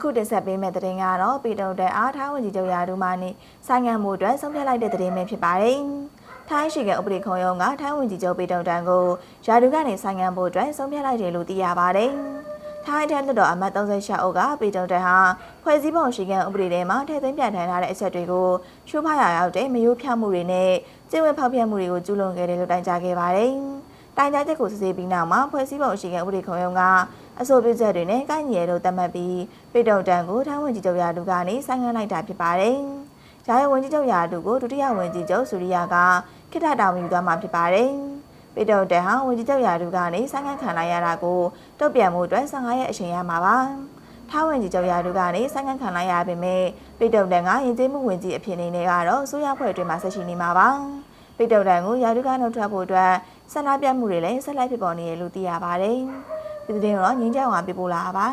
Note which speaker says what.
Speaker 1: အခုတင်ဆက်ပေးမယ့်သတင်းကတော့ပြည်တော်တဲ့အားထားဝင်ကြီးချုပ်ရာထူးမှနေဆိုင်ငံမှုအတွက်ဆုံးဖြတ်လိုက်တဲ့သတင်းပဲဖြစ်ပါတယ်။ထိုင်းရှိကဥပဒေခုံရုံးကထိုင်းဝင်ကြီးချုပ်ပြည်တော်တန်ကိုရာထူးကနေဆိုင်ငံမှုအတွက်ဆုံးဖြတ်လိုက်တယ်လို့သိရပါတယ်။ထိုင်းတဲ့လွှတ်တော်အမတ်36အုပ်ကပြည်တော်တန်ဟာဖွဲ့စည်းပုံရှိကံဥပဒေထဲမှာထည့်သွင်းပြဋ္ဌာန်းထားတဲ့အချက်တွေကိုချိုးဖောက်ရရောက်တဲ့မယိုးဖြောက်မှုတွေနဲ့ကျင့်ဝတ်ဖောက်ဖျက်မှုတွေကိုကျူးလွန်ခဲ့တယ်လို့တိုင်ကြားခဲ့ပါတယ်။ တိုင်ကြားချက်ကိုစစ်ဆေးပြီးနောက်မှာဖွဲ့စည်းပုံရှိကံဥပဒေခုံရုံးကအဆိုပြုချက်တွေနဲ့ကိုက်ညီရလို့သတ်မှတ်ပြီးပြည်တော်တန်ကိုထိုင်းဝင်ကြီးချုပ်ရာထူးကနေဆိုင်ငံလိုက်တာဖြစ်ပါတယ်။ဂျာယဝင်ကြီးချုပ်ရာထူးကိုဒုတိယဝင်ကြီးချုပ်ဆူရိယာကခိတ္တတာဝန်ယူသွားမှာဖြစ်ပါတယ်။ပြည်တော်တန်ဟာဝင်ကြီးချုပ်ရာထူးကနေဆိုင်ငံခံလိုက်ရတာကိုတုတ်ပြန်မှုအတွက်15ရက်အချိန်ရမှာပါ။ထားဝင်ကြီးချုပ်ရာထူးကနေဆိုင်ငံခံလိုက်ရပေမဲ့ပြည်တော်တန်ကရင်ကျေးမှုဝင်ကြီးအဖြစ်အနေနဲ့ကတော့ဆိုရဖွဲ့အတွင်းမှာဆက်ရှိနေမှာပါ။ပြည်တော်တန်ကိုရာထူးကနှုတ်ထွက်ဖို့အတွက် ဆန္ဒပြမှုတွေလည်းဆက်လက်ဖြစ်ပေါ်နေရလို့သိရပါတယ်။ဒီသတင်းတော့ငင်းကြောင်ကပြပို့လာပါ